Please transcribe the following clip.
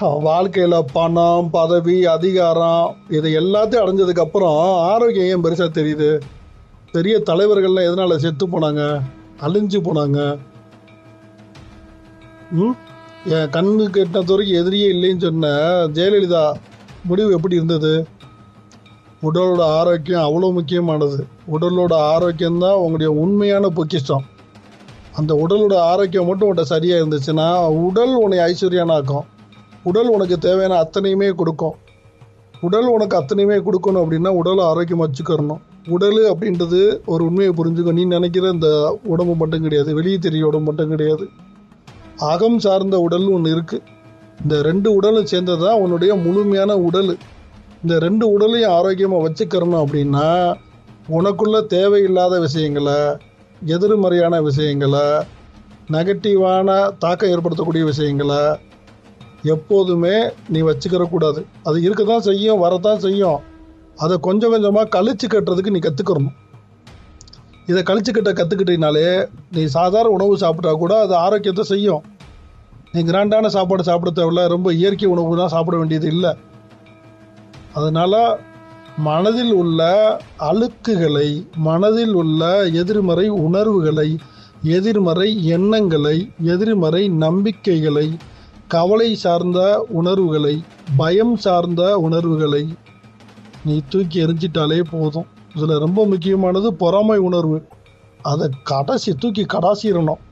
வாழ்க்கையில் பணம் பதவி அதிகாரம் இது எல்லாத்தையும் அடைஞ்சதுக்கப்புறம் ஆரோக்கியம் ஏன் பெருசாக தெரியுது? பெரிய தலைவர்கள்லாம் எதனால் செத்து போனாங்க? அழிஞ்சு போனாங்க. ம்? என் கண்ணு கெட்ட வரைக்கும் எதிரியே இல்லைன்னு சொன்ன ஜெயலலிதா முடிவு எப்படி இருந்தது? உடலோட ஆரோக்கியம் அவ்வளோ முக்கியமானது. உடலோட ஆரோக்கியம்தான் உங்களுடைய உண்மையான பொக்கிஷ்டம் அந்த உடலோட ஆரோக்கியம் மட்டும் உன்ட்ட சரியாக இருந்துச்சுன்னா உடல் உன்னை ஐஸ்வர்யானாக்கும். உடல் உனக்கு தேவையான அத்தனையுமே கொடுக்கும். உடல் உனக்கு அத்தனையுமே கொடுக்கணும் அப்படின்னா உடலை ஆரோக்கியமாக வச்சுக்கிறணும். உடல் அப்படின்றது ஒரு உண்மையை புரிஞ்சுக்க நீ நினைக்கிற இந்த உடம்பு மட்டும் கிடையாது வெளியே தெரிய உடம்பு மட்டும் கிடையாது. அகம் சார்ந்த உடல் ஒன்று இருக்குது இந்த ரெண்டு உடலும் சேர்ந்தது தான் உன்னுடைய முழுமையான உடல். இந்த ரெண்டு உடலையும் ஆரோக்கியமாக வச்சுக்கிறணும் அப்படின்னா உனக்குள்ள தேவையில்லாத விஷயங்களை எதிர்மறையான விஷயங்களை நெகட்டிவான தாக்கம் ஏற்படுத்தக்கூடிய விஷயங்களை எப்போதுமே நீ வச்சுக்கிற கூடாது. அது இருக்க தான் செய்யும் வரத்தான் செய்யும். அதை கொஞ்சம் கொஞ்சமாக கழிச்சு கட்டுறதுக்கு நீ கற்றுக்கணும் இதை கழிச்சு கட்ட கற்றுக்கிட்டீங்கனாலே நீ சாதாரண உணவு சாப்பிட்டா கூட அது ஆரோக்கியத்தை செய்யும். நீ கிராண்டான சாப்பாடு சாப்பிட தேவையில்ல ரொம்ப இயற்கை உணவு தான் சாப்பிட வேண்டியது இல்லை. அதனால் மனதில் உள்ள அழுக்குகளை மனதில் உள்ள எதிர்மறை உணர்வுகளை எதிர்மறை எண்ணங்களை எதிர்மறை நம்பிக்கைகளை கவலை சார்ந்த உணர்வுகளை பயம் சார்ந்த உணர்வுகளை நீ தூக்கி எரிஞ்சிட்டாலே போதும். இதில் ரொம்ப முக்கியமானது பொறாமை உணர்வு. அதை கடைசி தூக்கி கடாசிடணும்.